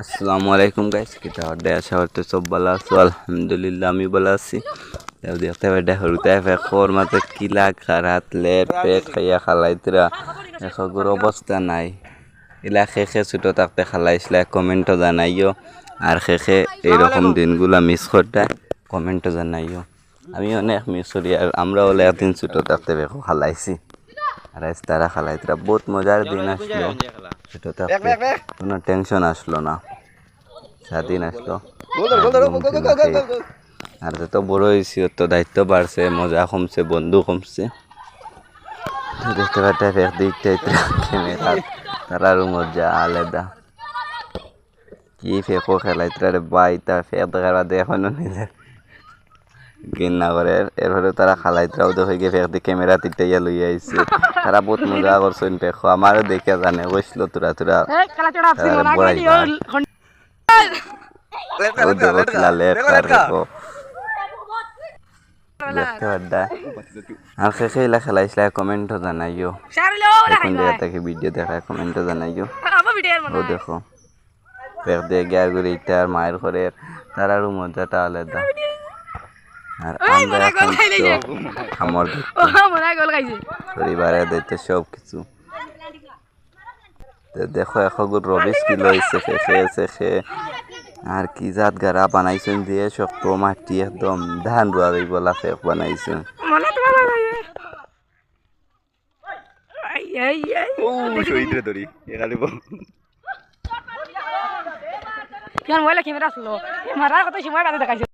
আসসালামু আলাইকুম গাইস কিতা হডে আশা করতে সব ভালো আছো, আলহামদুলিল্লাহ আমি ভালো আছি। দেখতে পাই হরুতে ফে খোর মাঝে কিলা খারাত লেট, পেট খাইয়া খালাইতরা। এখগুর অবস্থা নাই। ইলা খেখে ছোটো থাকতে খালাইছিলা, কমেন্টও জানাইও। আর খেখে এইরকম দিনগুলা মিস করতে, কমেন্টও জানাইও। আমি অনেক মিস করি, আর আমরা হলে একদিন ছোটো থাকতে বেকো খালাইছি। আর তারা খালাইতরা, বহুত মজার দিন আসলো। থাকতে কোনো টেনশন আসলো না। স্বাধীন আসলো। আর যত বড় হয়েছি তত দায়িত্ব বাড়ছে মজা কমছে বন্ধু কমছে। দেখতে পাচ্ছি এক দিকটা ক্যামেরা তারারও মজা আলাদা। কি ফেকো খেলাইতে রে বাই তার ফেক দেখার বাদে এখনও নিজের ঘৃণা করে। এরপরে তারা খালাইতরাও দেখে গিয়ে ফেক দিয়ে ক্যামেরা তিটাইয়া লই আইছে। তারা বহুত মজা করছেন ফেকো আমারও দেখে জানে কইছিল তোরা তোরা দেখো আর শেষে এলা খেলাইছিলা কমেন্টও জানাইও। কোন জায়গা থেকে ভিডিও দেখায় কমেন্টও জানাইও। ও দেখো। দিয়ে মায়ের তারারও মজাটা আলাদা। আর আমরা এখন আমার পরিবারের দায়িত্ব সব কিছু দেখো এখন রবিস কি লইছে শেষে আর কি জাত গারা বানাইছেন দিয়ে শক্ত মাটি একদম ধান রুয়া বানাইছেন। কেন মোবাইলে ক্যামেরা আসলো? মারার কথা সময় কাজে দেখাইছে।